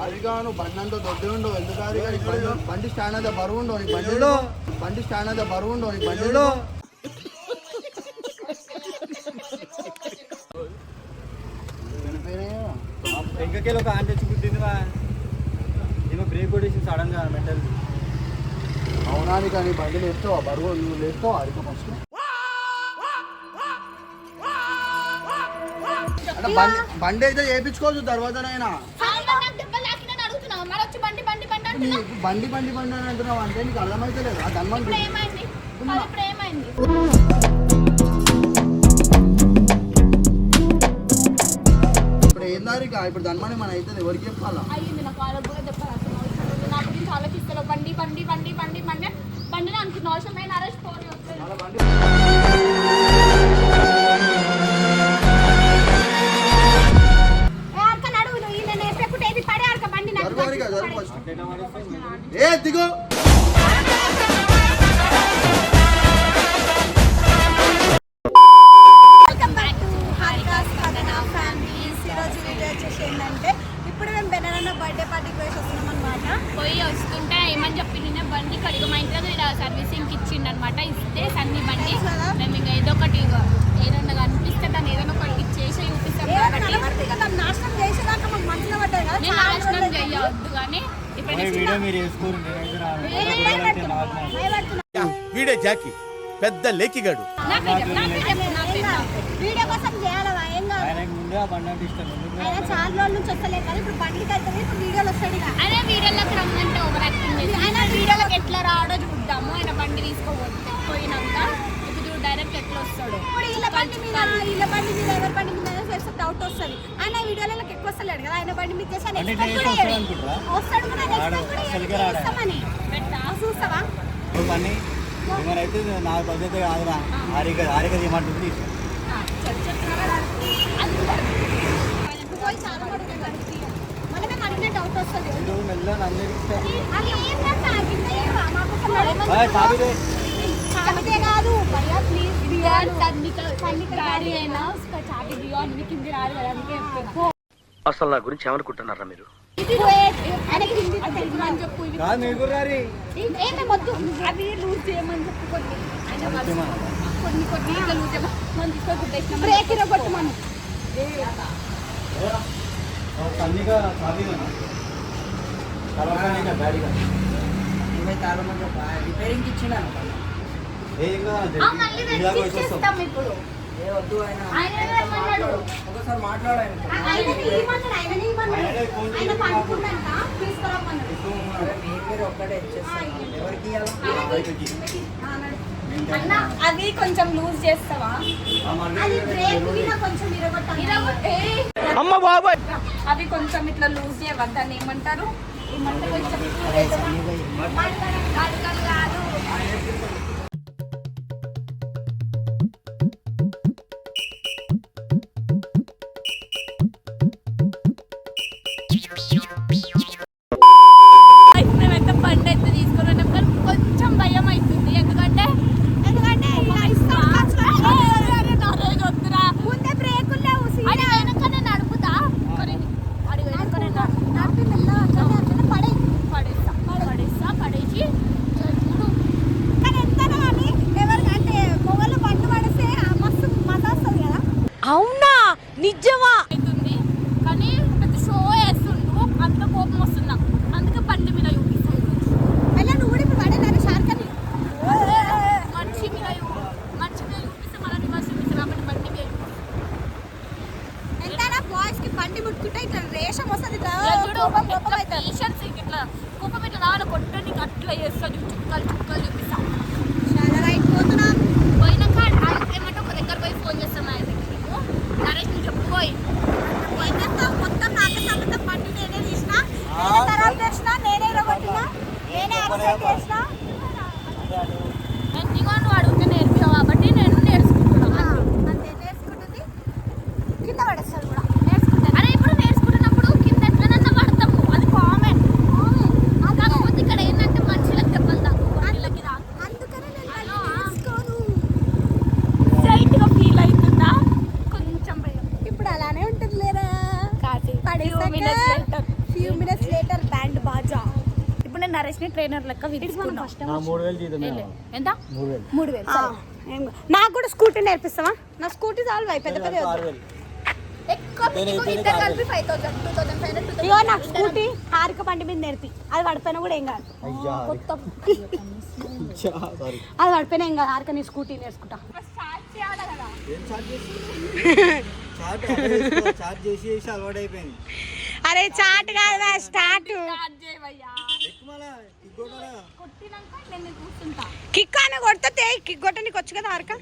ఆరిగా నువ్వు బండి అంతా దొడ్డి ఉండవు ఎందుకు ఆరిగా బండి స్టాండ్ అంతా బరువు ఉండవు నీకు బండి స్టాండ్ అంతా బరువు ఉండవు నీకు బండి ఒక ఆంటీ వచ్చి వా ఏమో బ్రేక్ కొట్టేసి సడన్గా మెంటల్ అవునా నీకు నీ బండి లేస్తావా బరువు నువ్వు లేస్తావా ఆరిగా ఫస్ట్ బండి అయితే చేయించుకోవచ్చు తర్వాతనైనా బండి బండి బండి అని అంటున్నావు అంటే నీకు అర్థమైతే లేదు ఆ ఇప్పుడు ఏం దారిగా ఇప్పుడు ధన్మని మన అవుతుంది ఎవరికి చెప్పాలా? ఆలోచిస్తాను బండి బండి బండి బండి బండి బండిని అనుకున్న అవసరం నేను అరెస్ట్ పోనీ వీడియో వచ్చేసి ఏంటంటే ఇప్పుడు మేము బెనరన్న బర్త్డే పార్టీకి పోయి వస్తున్నాం అనమాట పోయి వస్తుంటే ఏమని చెప్పి నిన్న బండి కడిగి మా ఇంటి దగ్గర సర్వీసింగ్ ఇచ్చిండు అనమాట ఇస్తే సన్ని బండి. మేము ఇంకా ఏదో ఒకటి ఏదన్నా కనిపిస్తే దాన్ని ఏదైనా ఒకటి చేసి చూపిస్తాం నాశనం చేసేదాకా మాకు మంచిగా పడ్డాయి నాశనం చేయవద్దు కానీ వీడే జాకీ పెద్ద లేకిగాడు. చాలా రోజుల నుంచి వస్తలేదు కానీ ఇప్పుడు బండికి వెళ్తుంది ఇప్పుడు వీడియోలు వస్తాడు ఇక ఆయన వీడియోలోకి రమ్మంటే ఓవర్ యాక్టింగ్ చేసి. ఆయన వీడియోలోకి ఎట్లా రావడో చూద్దాము. ఆయన బండి తీసుకోపోతే పోయినాక ఇప్పుడు చూడు డైరెక్ట్ ఎట్లా వస్తాడు. ఇప్పుడు వీళ్ళ బండి మీద బండి మీద ఎవరి బండి మీద చేస్తే డౌట్ వస్తుంది. ఆయన వీడియోలకు ఎక్కువ వస్తలేడు కదా ఆయన బండి మీద చేసి వస్తాడు కూడా పెట్టా చూస్తావా? మరైతే నా పద్ధతి కాదురా. ఆరిక ఆరిక చేయమంటుంది. మెల్లగా అందరికి కింద. భయ్యా ప్లీజ్ బియాన్ సన్నిక గాడి అయినా చాటి బియాన్ ఇది కింది రాదు కదా అందుకే. అసలు నా గురించి ఏమనుకుంటున్నారా మీరు? ఇది wait. ఆయనకి హిందీ అంటే ఇది అని చెప్పు ఇది కాదు మీకు రారి ఏమే వద్దు అవి లూజ్ చేయమని చెప్పు కొన్ని. ఆయన అంతేమా? కొన్ని కొన్ని ఇట్లా లూజ్ చేయమని మనం తీసుకొని గుడ్డేసినాం బ్రేక్ ఇరగొట్టమను. ఒక తన్నిగా చాబీగా తర్వాత గాడిగా రిపేరింగ్ ఇచ్చిన ఏం కాదు ఒకసారి అన్న అవి కొంచెం లూజ్ చేస్తావా? అది బ్రేక్ మీద కొంచెం ఇరగొట్టాలి ఇరగొట్టే. అమ్మ బాబాయ్. అవి కొంచెం ఇట్లా లూజ్ దాన్ని ఏమంటారు? కొంచెం కాదు కాదు కాదు నేనే యాక్సిడెంట్ చేసిన నేను దిగో నువ్వు అడిగితే నేర్పావు కాబట్టి నేను నేర్చుకుంటున్నాను అంతే నేర్చుకుంటుంది కింద పడేస్తాడు కూడా నేర్చుకుంటాను అరే ఇప్పుడు నేర్చుకుంటున్నప్పుడు కింద ఎట్లనన్నా పడతాము అది కామన్ కాకపోతే ఇక్కడ ఏంటంటే మనుషులకు దెబ్బలు తాకు వీళ్ళకి రాకు అందుకనే నేను హలో. బండి తీసుకోను స్ట్రైట్గా ఫీల్ అవుతుందా కొంచెం భయం ఇప్పుడు అలానే పడేసాక ఫ్యూ మినిట్స్ లేటర్ బ్యాండ్ బాజా ఇప్పుడు నేను నరేష్ని ట్రైనర్ లెక్క. ఎంత? మూడు వేలు. నాకు కూడా స్కూటీ నేర్పిస్తావా? నా స్కూటీ చాలు పెద్ద పెద్ద ఇగో నాకు స్కూటీ హారిక బండి మీద నేర్పి. అది పడిపోయినా కూడా ఏం కాదు. అది పడిపోయినా ఏం కాదు. హారిక నీ స్కూటీ నేర్చుకుంటా. అరే చాట్ కాదు స్టార్ట్. కిక్ అని కొడితే కిక్ కొట్టడానికి వచ్చు కదా హారిక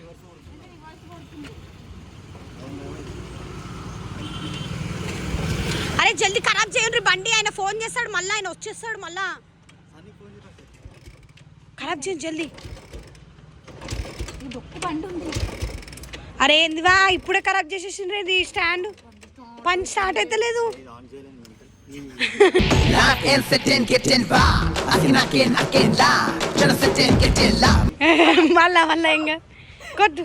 అరే జల్దీ ఖరాబ్ చేయండి బండి ఆయన ఫోన్ చేస్తాడు మళ్ళీ ఆయన వచ్చేస్తాడు మళ్ళా. ఖరాబ్ చేయండి జల్దీ. డొక్కు బండి ఉంది అరే ఏందివా ఇప్పుడే ఖరాబ్ చేసేసిండ్రు ఇది స్టాండ్. పని స్టార్ట్ అయితే లేదు మళ్ళా మళ్ళా ఇంకా. కొట్టు.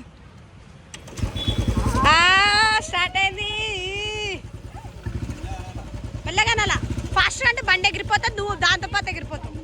స్టార్ట్ అయింది. మెల్లగా నల్లా ఫాస్ట్ అంటే బండి ఎగిరిపోతా నువ్వు దాంతో పాత ఎగిరిపోతావు.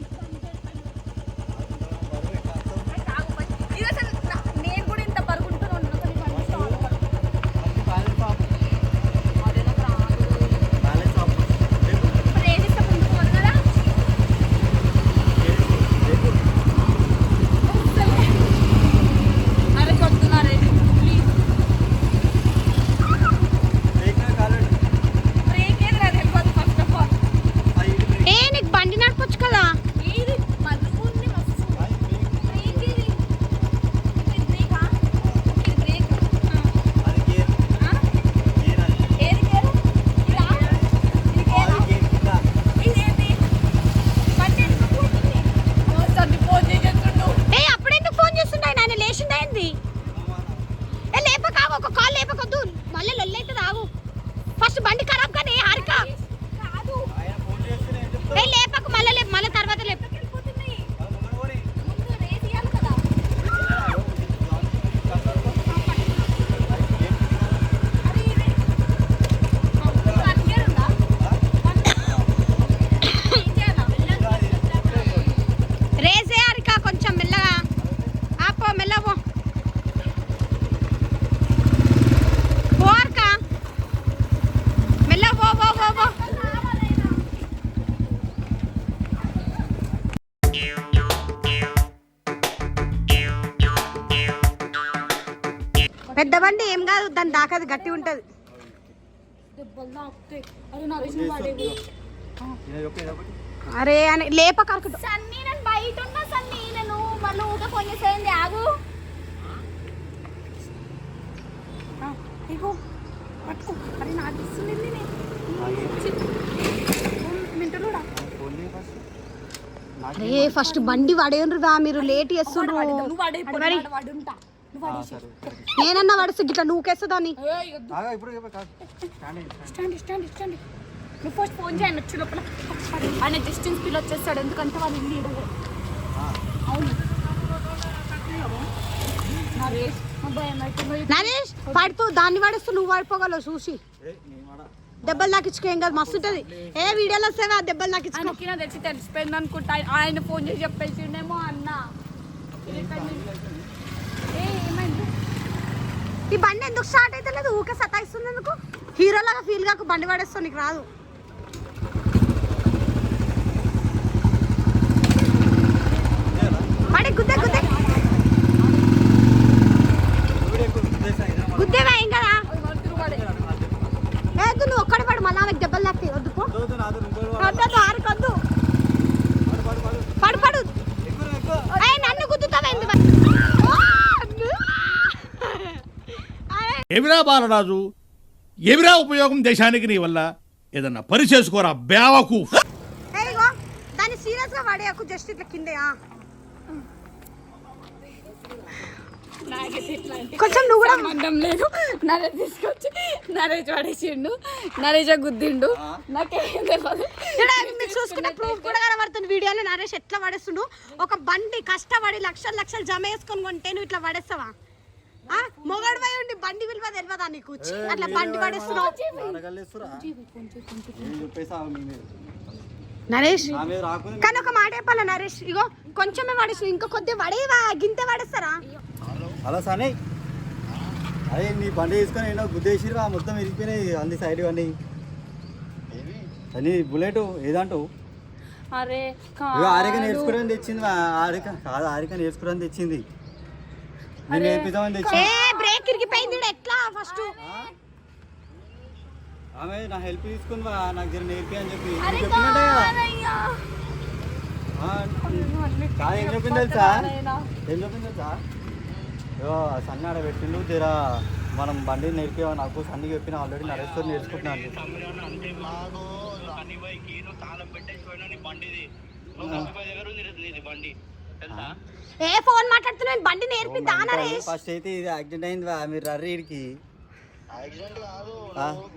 బండి ఏం కాదు దాని దాకా అది గట్టి ఉంటది. అరే అని లేప సన్నీ నేను బయట ఉన్నా సన్నీ. నేను మళ్ళీ ఫోన్ చేసేయండి ఆగు. ఇగో పట్టుకో. అరే నాకు ఇస్తుంది అరే ఫస్ట్ బండి పడేయండ్రుగా మీరు లేట్ చేస్తుండ్రు. నేనన్నా పడిస్తే గిట్లా stand stand. Stand stand stand. నువ్వు ఫస్ట్ ఫోన్ చేయండి వచ్చి లోపల. ఆయన డిస్టెన్స్ ఫీల్ వచ్చేస్తాడు ఎందుకంటే వాళ్ళు ఇల్లు అవును. నరేష్ పడుతూ దాన్ని పడిస్తూ నువ్వు పడిపోగలవు చూసి. ఏ, నేను వాడా. దెబ్బలు నాకిచ్చుకో ఏం కాదు మస్తు ఉంటది. ఏ వీడియోలో వస్తావా దెబ్బలు తెలిసి తెలిసిపోయింది అనుకుంటా. ఆయన ఫోన్ చేసి చెప్పేసిండేమో అన్న. ఏమైంది? ఈ బండి ఎందుకు స్టార్ట్ అయితే లేదు? ఊకే సతాయిస్తుంది ఎందుకు హీరోలాగా ఫీల్ కాక బండి పడేస్తావు నీకు రాదు. పడే గుద్దే గుద్దే. గుద్దేవా ఏం కదా? నువ్వు ఒక్కడే పడు మళ్ళీ ఆమెకు దెబ్బలు తాకుతాయి వద్దు పో వద్దు, వద్దు, నాతో ఇంకోటి వాడు. వద్దు ఆరుకొద్దు పడు, పడు, పడు. పడు పడు ఎక్కువ, ఎక్కువ. ఏయ్, నన్ను గుద్దుతావేంది ఎవిరా బాలరాజు? ఎవిరా ఉపయోగం దేశానికి నీ వల్ల? ఏదన్నా పని చేసుకోరా బేవకు దాన్ని సీరియస్గా పడేయకు జస్ట్ ఇట్లా కిందే కొంచెం నువ్వు కూడా సంబంధం లేదు. నరేష్ తీసుకొచ్చి నరేష్ పడేసిండు నరేష్ గుద్దిండు. నాకేం తెలియదు మీరు చూసుకున్న ప్రూఫ్ కూడా కనబడుతుంది వీడియోలో. నరేష్ ఎట్లా పడేస్తుండు ఒక బండి కష్టపడి లక్షలు లక్షలు జమ చేసుకొని కొంటే నువ్వు ఇట్లా పడేస్తావా మొగడు పోయి ఉండి బండి విలువ తెలియదా నీకు? అట్లా బండి పడేస్తున్నావు. నరేష్ కానీ ఒక మాట చెప్పాలా నరేష్? ఇగో కొంచెమే పడేసి ఇంకా కొద్దిగా పడేవా? గింతే పడేస్తారా? అలా సనే. అదే నీ బండి తీసుకొని ఏంటో గుద్దేసిరా మొత్తం ఇరిగిపోయినాయి అన్ని సైడ్ అన్ని అని బుల్లెట్ ఏదంటావు? అరే ఇగో ఆరిక నేర్చుకోవడానికి తెచ్చింది ఆరిక. కాదు ఆరిక నేర్చుకోవడానికి తెచ్చింది. నేను తెచ్చి ఏ బ్రేక్ ఇరిగిపోయింది ఈడ. ఎట్లా ఫస్ట్? ఆమె నా హెల్ప్ తీసుకుంది నాకు జర నేర్పి అని చెప్పి. కదా. ఆ, కాదు ఏం చెప్పింది తెలుసా? ఏం చెప్పింది తెలుసా? సన్ని ఆడ పెట్టిండు జర. మనం బండి నేర్పేవా నాకు సన్ని చెప్పిన ఆల్రెడీ నరేశ్వర్ నేర్చుకుంటున్నాను ఏ ఫోన్ మాట్లాడుతున్నావు? బండి నేర్పిద్దా నరేష్ ఫస్ట్ అయితే ఇది యాక్సిడెంట్ అయింది మీరు రర్రీ ఇడికి యాక్సిడెంట్ కాదు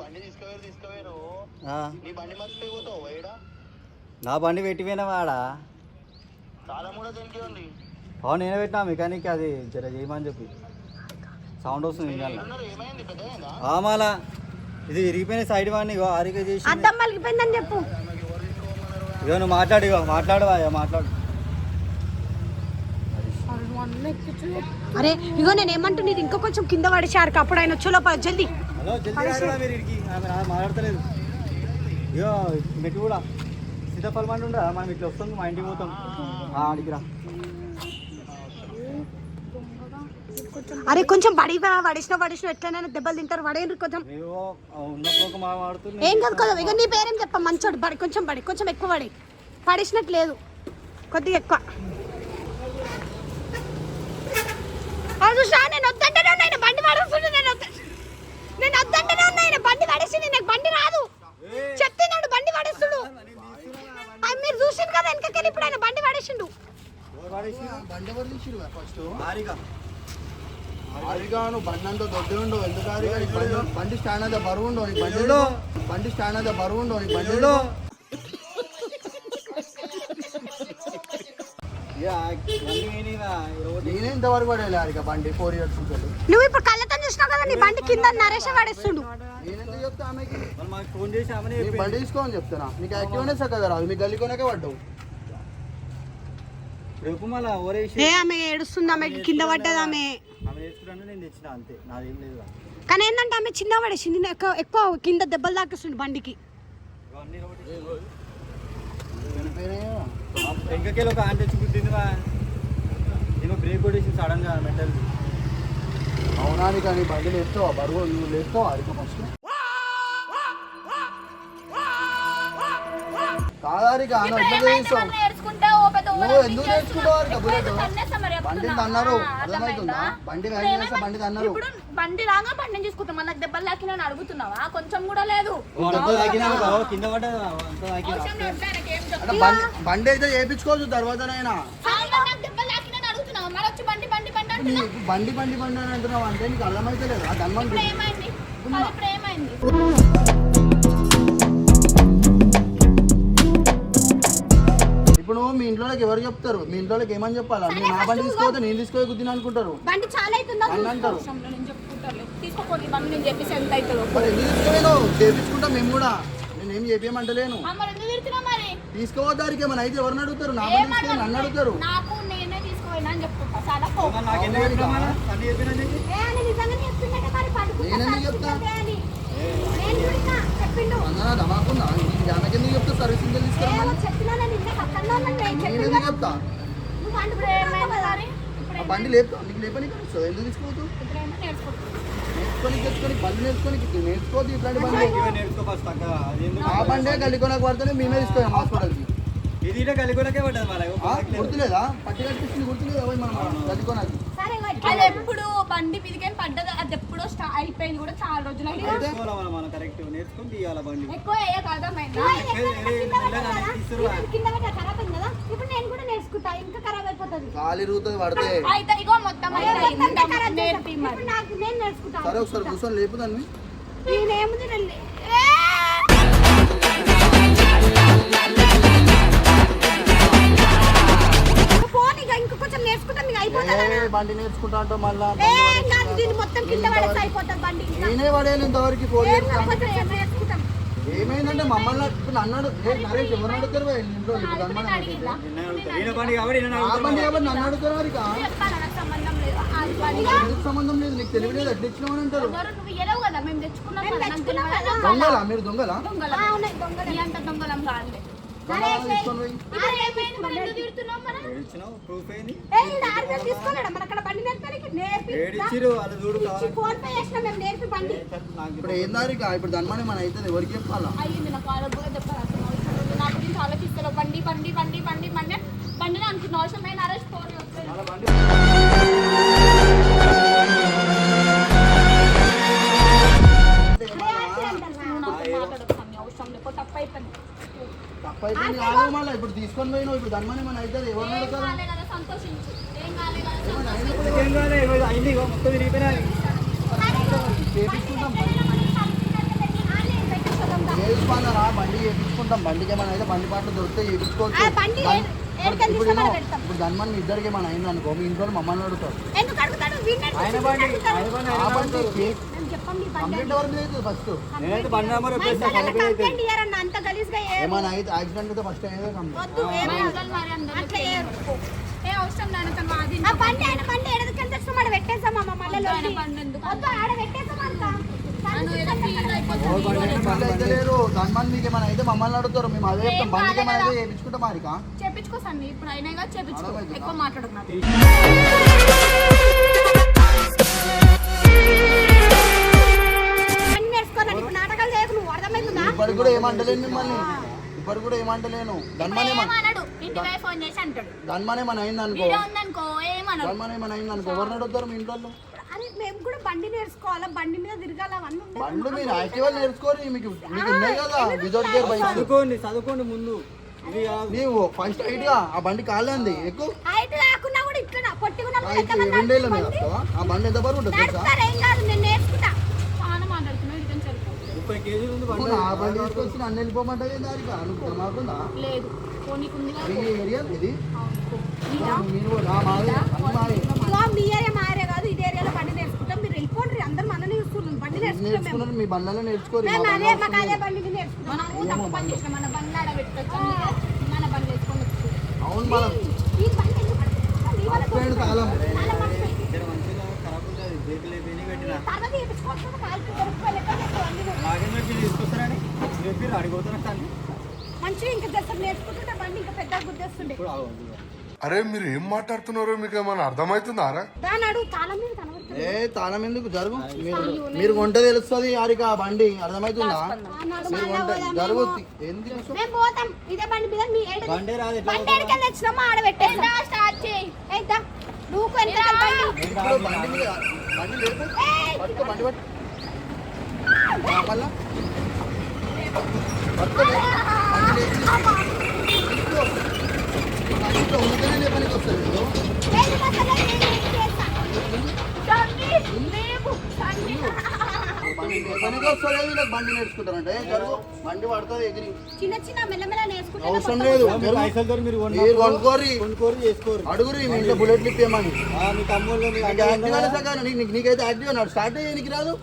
బండి తీసుకుపోయి తీసుకుపోయారు ఆ, నీ బండి మర్చిపోతావు ఏడా? నా బండి పెట్టిపోయినా వాడా? చాలా కూడా దేనికి ఉంది. అవును నేనే పెట్టినా మెకానిక్ అది జర చేయమని చెప్పి. సౌండ్ వస్తుంది ఇంకా ఏమైంది? ఆమాల ఇది విరిగిపోయిన సైడ్ వాడిని ఇగో ఆరిక చేసి అద్దం పలిగిపోయిందని చెప్పు. ఇగో నువ్వు మాట్లాడు ఇగో మాట్లాడవా ఇగో మాట్లాడు. అరే ఇగో నేను ఏమంటున్నా ఇది ఇంకా కొంచెం కింద పడేసారు అప్పుడు ఆయన వచ్చే లోపల జల్దీ. మాట్లాడతలేదు. ఇగో మెట్టు కూడా. సీతాఫలం మండి ఉండదా మనం ఇట్లా వస్తుంది మా ఇంటికి పోతాం. ఆ, ఆడికి రా. అరే కొంచెం పడి పడేసిన పడేసిన ఎట్లనైనా దెబ్బలు తింటారు. పడేయండి కొంచెం. ఏం కాదు కదా ఇక నీ పేరేం చెప్ప మంచోడు పడి కొంచెం పడి కొంచెం ఎక్కువ పడి. పడేసినట్టు లేదు. కొద్దిగా ఎక్కువ అది చూసా నేను వద్దంటేనే ఉన్నాయి బండి పడేస్తుండే నేను వద్ద నేను వద్దంటేనే ఉన్నాయి బండి పడేసింది నాకు బండి రాదు. చెప్తున్నాడు బండి పడేస్తుడు. మీరు చూసిండు కదా వెనకకెళ్ళి ఇప్పుడు ఆయన బండి పడేసిండు. బండి ఎవరు తీసిరు ఫస్ట్ ఆరిక ఆరిగా. నువ్వు బండి అంతా దొడ్డి ఉండవు ఎందుకు బండి స్టాండ్ బరువు నీకు బండి స్టాండ్ అంతా బరువు ఉండవు నీకు బండి చూడు ఇక బండి పోయినాయిరా, ఒకటి నేనే ఇంతవరకు పడేయాలి బండి. ఫోర్ ఇయర్స్ నువ్వు ఇప్పుడు కళ్ళతో చూసినావు కదా నీ బండి కింద నరేష పడేస్తుండు. చెప్తా ఆమెకి. వాళ్ళు మాకు ఫోన్ చేసి. బండి తీసుకోమని చెప్తానా నీకు యాక్టివ్నే చక్కగా రాదు మీ గల్లీ కొనకే పడ్డావు. రేపు మళ్ళా ఓరేసి ఏ ఆమె ఏడుస్తుంది? కింద పడ్డది ఆమె. నేను తెచ్చిన అంతే. నాదేం లేదు కానీ ఏంటంటే ఆమె చిన్న పడేసింది. నేను ఎక్కువ ఎక్కువ కింద దెబ్బలు తాకిస్తుంది బండికి? వెంకకెళ్ళి ఒక ఆంటీ వచ్చి గుద్దింది బ్రేక్ మెటల్ అవునా నీకు? నీ బండి లేస్తావా బరువు నువ్వు లేస్తావా? ఆరిక ఫస్ట్ నువ్వు ఎందుకు నేర్చుకుంటావు బండి అన్నారు అర్థమవుతుందా బండి వేడి చేస్తా బండి అన్నారు ఇప్పుడు బండి రాగా బండి చూసుకుంటాం మనకు దెబ్బలు తాకినా అని అడుగుతున్నావా? కొంచెం కూడా లేదు. లేదు బండి అయితే చేయించుకోవచ్చు వచ్చి బండి బండి బండి బండి అని అంటున్నావు? అంటే నీకు అర్థమైతలేదు. ఆ ధన్మన్ ఇప్పుడు ఏమైంది? ఇప్పుడు మీ ఇంట్లోకి ఎవరు చెప్తారు? మీ ఇంట్లోకి ఏమని చెప్పాలా? నేను నా బండి తీసుకోవద్దు నేను తీసుకో గుద్దిన అనుకుంటారు. బండి చాలా అవుతుందా? అని అంటారు అవసరంలో నేను చెప్పుకుంటాను తీసుకోపోయి బండి నేను చెప్పేసి ఎంత అవుతుందో. మరి ఎందుకు తీసుకోలేను చేపించుకుంటాం మేము కూడా. నేను ఏం తీసుకోవద్దానికి ఏమైనా అయితే ఎవరిని అడుగుతారు? నా బండి తీసుకో నన్ను అడుగుతారు. నాకు నేనే తీసుకోపోయినా అని చెప్పుకుంటా. చాలా మరి నాకు ఎందుకు చెప్పినా? మళ్ళా? అన్ని చెప్పినా చెప్పి ఏ అని నిజంగా చెప్తుండే మరి పడుకుంటా నేనెందుకు చెప్తా? చెప్పిండు అందరూ దమాకుందా నీకు ఆమెకి ఎందుకు చెప్తా సర్వీసింగ్ ఏ తీసుకురమ్మని. చెప్తున్నాను నిన్న పక్కన ఉన్నాను నేను నేను చెప్పిండు ఎందుకు చెప్తా? నువ్వు బండి ఇప్పుడు ఏమైంది మరి? ఆ బండి లేపుతా నీకు లేపని వస్తుంది ఎందుకు తీసుకోవద్దు నేర్చుకొని తెచ్చుకొని బండి నేర్చుకొని నేర్చుకోవద్దు ఇట్లాంటి బండి. ఇవే నేర్చుకో ఫస్ట్ అక్క అదేందో ఆ బండే గల్లికొనకు పడితేనే మేమే తీసుకోయాం హాస్పిటల్కి. ఇది కలిగొలకే పడ్డది గుర్తులేదా? పట్టి కట్టించింది గుర్తులేదా మనం గల్లికొనకి? అది. ఎప్పుడు బండి మీదకేం పడ్డది? అది ఎప్పుడో స్టా అయిపోయింది కూడా చాలా రోజులు అయింది. నేర్చుకోవాలి మనం మనం కరెక్ట్ నేర్చుకుని తీయాలి బండి? ఎక్కువ వేయక అర్థమైందా కింద పడ్డా ఖరాబ్ అయింది కదా. ఇప్పుడు నేను కూడా నేర్చుకుంటా ఇంకా ఖరాబ్ అయిపోతుంది. పడితే. అయితే ఇగో మొత్తం అయితే నాకు నేను నేర్చుకుంటా. సరే ఒకసారి కూర్చొని లేపుదాన్ని నేనేముంది బండి నేర్చుకుంటా అంటావు మళ్ళా ఏం కాదు నువ్వు దీన్ని మొత్తం కింద పడేసి అయిపోతుంది బండి. నేనే పడేయాలి ఇంతవరకు. ఏమైందంటే మమ్మల్ని ఇప్పుడు ఏ నరేష్ ఎవరు అడుగుతారు? ఇంట్లో బండి కాబట్టి నన్ను అడుగుతారు సంబంధం లేదు. నీకు తెలియలేదు ఇచ్చినామని అంటారు. ఎవరు? నువ్వు ఎలవు కదా మేము తెచ్చుకున్నాం మేము కదా, నాకు తెచ్చుకున్నాం తెలియదా? కదా. దొంగలా? మీరు దొంగలా? దొంగలం. నీ ఇప్పుడు ఏమైంది మరి ఎందుకు తిడుతున్నావు మరి? ఏడిచ్చినావు? ప్రూఫ్ ఏంది? ఏయ్, ఈడ ఆరు వేలు తీసుకున్నాడా? మరి అక్కడ బండి నేర్పడానికి నేర్పి ఏడిచ్చిర్రు, వాళ్ళు చూడు ఇచ్చి కావాలంటే. ఫోన్ పే చేసినా మేము నేర్పి బండి నాకు ఇప్పుడు ధర్మాన్ని మన అవుతుంది ఎవరికి చెప్పాలా బండి బండి బండి బండి బండి బండి అనుకున్న అవసరం అయిన అరెస్ట్ పోనీ తప్పైపోయింది కాదు మళ్ళీ? ఇప్పుడు తీసుకొని పోయినావు ఇప్పుడు ధర్మాన్ని మన అవుతుంది కాలే, ఇగో అయింది మొత్తం విరిగిపోయినాయి. చేపించుకుంటాం. చేయించుకున్నారా బండి చేయించుకుంటాం బండికి ఏమైనా అయితే బండి పాటలు దొరికితే చేయించుకోవచ్చు ఇప్పుడు ధర్మాన్ని ఇద్దరికి ఏమైనా అయింది అనుకో మీ ఇంట్లో మమ్మల్ని అడుగుతాడు ఆయన బండి ఆయన ఆ ఫస్ట్ నేనైతే బండి నెంబర్ ఏమైనా అయితే యాక్సిడెంట్ అయితే ఫస్ట్ అయ్యేదే కంప్లీట్. మళ్ళీ? వద్దు ఆడ పెట్టేసాం లేరు. మీకు ఏమైనా అయితే మమ్మల్ని అడుగుతారు. మేము అదే చెప్తాం. బండికి ఏమైనా అయితే. చేయించుకుంటాం మారిక? చేపించుకో సన్ని. ఇప్పుడు అయినా కదా అర్థమవుతుందా? ఎక్కువ మాట్లాడకు నాతో. బండి నేర్చుకోవాలి ఇప్పుడు కూడా ఏమంటలేను మిమ్మల్ని. ఇప్పటికి కూడా ఏమంటలేను. ధర్మాన్ని ఏమన్నాడు ఇంటికి ఫోన్ చేసి అంటాడు. ధర్మాన్ని ఏమైనా అయింది అనుకో వీడియో ఉందనుకో ఏమన్నాడు ధర్మాన్ని ఏమైనా అయింది అనుకో ఎవరిని అడుగుతారు మీ ఇంట్లో మేము కూడా బండి నేర్చుకోవాలా? బండి మీద తిరగాల? అవన్నీ ఉంటాయి బండ్లు మీరు యాక్టివా నేర్చుకోరు మీకు మీకు ఉన్నాయి కదా విజోట్ గేర్ బైక్స్ చదువుకోండి చదువుకోండి ముందు. ఇది కాదు. నీవు ఫస్ట్ హైట్గా ఆ బండి కాలేంది ఎక్కువ? హైట్ కాకుండా కూడా ఇట్లా పొట్టిగా రెండేళ్ళ మీద వస్తావా? ఆ బండి ఎంత బరువు ఉంటుంది తెలుసా? నడుపుతారు? ఏం కాదు నేను నేర్చుకుంటా. చాలా మాట్లాడుతున్నావు ఇటు సరిపో ముప్పై కేజీలు ఉంది బండి. నువ్వు నా బండి తీసుకొచ్చి నన్ను వెళ్ళిపోమంటే దానికి అనుకుంటా మాకుందా? లేదు పోనీకు ఉంది కదా ఈ ఏరియా ఇది? నీదా? మీరు నా మాదే అన్ని మాదే. ఇదిగో మీ ఏరియా బండి నేర్చుకుంటాం. మీరు వెళ్ళిపోండి. అందరు మననే చూస్తున్నాం బండి నేర్చుకుంటాం నేర్చుకున్నారు మీ బండ్లలో నేర్చుకోరు మా మేము బండ్లు అదే మాకు అవసరం అదే లేదు. బండి మీద నేర్చుకుంటాం. మనము తప్పు పని చేసినాం మన బండి ఆడ పెట్టచ్చు మన బండి వేసుకొని వచ్చు. అవును మనం ఈ బండి ఎందుకు పడుతుంది? నీ వల్ల పోయిన కాలం చాలా మంచిది. ఇక్కడ మంచిగా ఖరాబ్ ఉంటుంది. బ్రేకులు అయిపోయినాయి పెట్టిన. తర్వాత చేపించుకోవచ్చు కాలుకి దొరుకుతాయి లెక్క చేస్తాం అన్ని కూడా. నాకేం వచ్చి తీసుకొస్తారని చెప్పి అడిగిపోతున్నా కానీ మంచిగా ఇంకా జస్ట్ నేర్చుకుంటుంటే బండి ఇంకా పెద్దగా గుర్తొస్తుండే ఇప్పుడు అరే మీరు ఏం మాట్లాడుతున్నారో మీకు ఏమైనా అర్థమవుతుందా రా ఏ తాళం ఎందుకు? జరుగు. మీరు మీరు కొంట తెలుస్తుంది ఆడికి ఆ బండి? అర్థమవుతుందా? మీరు కొంట జరుగు. ఎందుకు బండి రాదు ఎట్లా ఇప్పుడు బండి మీద? బండి లేదు! పట్టుకో బండి పట్టు. మళ్ళా పట్టుకో. బండి లేదు. బండి ఇట్లా నీ పనికి వస్తుంది పనికి వస్తుంది నాకు నేర్చుకుంటానంటే జరుగు? బండి పడుతుంది ఎగిరి. చిన్న చిన్న మెల్లమెల్ల నేర్చుకుంటే అవసరం లేదు. మీరు పైసలతో మీరు మీరు కొనుక్కోరి కొనుక్కోరు చేసుకోరు అడుగురి మీ ఇంట్లో బుల్లెట్లు ఇప్పేమని ఆ, మీ తమ్ముళ్ళు మీ నీకు యాక్టివ్ అయినా సగా నీకు నీకు- నీకైతే యాక్టివ్ అన్నాడు. స్టార్ట్ అయ్యేనికి రాదు.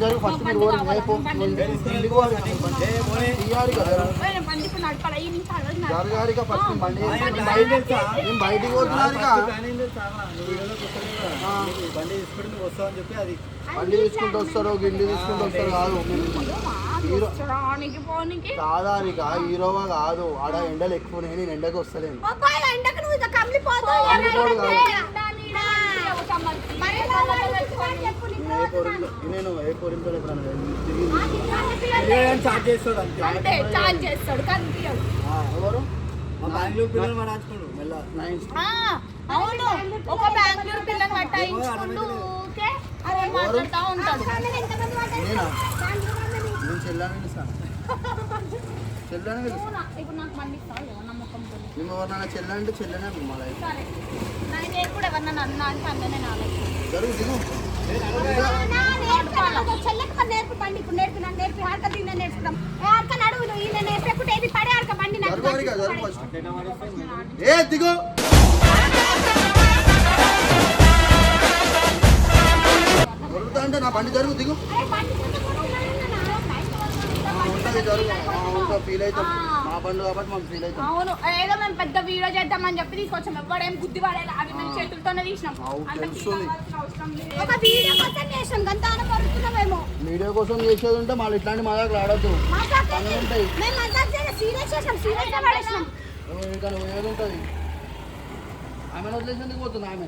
జరుగు ఫస్ట్ మీరు ఓడి ఫస్ట్ బండి? నేను బయటికి పోతున్నారుగా? బండి తీసుకుంటే నువ్వు వస్తావు అని చెప్పి అది. బండి తీసుకుంటూ వస్తారు గిల్లి తీసుకుంటూ వస్తారు కాదు. సాధారిక హీరోవా కాదు. ఆడ ఎండలు ఎక్కువ నేను ఎండకి వస్తలేను అబ్బాయి ఎండకు నువ్వు ఇక కమిలిపోతావు కమిలిపోడు కాదు. మరి ఎలా వాడుకుంటున్నావు నేను ఏ తెలియదని చార్జ్ చేస్తాడు అంతే. అంటే చార్జ్ చేస్తాడు కనిపించడు. ఆ, ఎవరు? బ్యాంకులో పిల్లలు పడాచుకోడు అవును. ఒక బెంగళూరు పిల్లని పట్టాయించుకుంటూ ఊకే అదే మాట్లాడుతూ ఉంటాడు. ఆంధ్రాలో ఎంతమంది పడ్డారు? నేనా? ఆంధ్రాలో నేను చెల్లని పిలుస్తాను. చెల్లని పిలుస్తాను నువ్వు నా- ఇప్పుడు నాకు మేము ఎవరినైనా చెల్లెనే మళ్ళీ నేను కూడా ఎవరన్నా అన్నా అంటే అందులోనే నాలుగు జరుగు ఏ దిగు. దొరుకుతా అంటే నా బండి జరుగు దిగు. ఫీల్ అవుతాం మా బండి కాబట్టి మనం ఫీల్ అవుతాం అవును ఏదో మేము పెద్ద వీడియో చేద్దామని చెప్పి తీసుకొచ్చాం. ఎవ్వడేం బుద్ధి పడేలా అవి మేము చేతులతోనే తీసినాం. అవు, అంత తెలుస్తుంది. తీయవలసిన అవసరం లేదు. ఒక వీడియో కోసం చేసాం గంత అనుకుంటున్నామేమో వీడియో కోసం చేసేది ఉంటే మళ్ళీ ఇట్లాంటి మజాకులు ఆడద్దు. పనులు ఉంటాయి. మేము మజాక్ చేసి సీరియస్ చేసాం సీరియస్ పడేసినాం ఇక్కడ ఉంటుంది ఆమె వదిలేసి ఎందుకు పోతుంది ఆమె?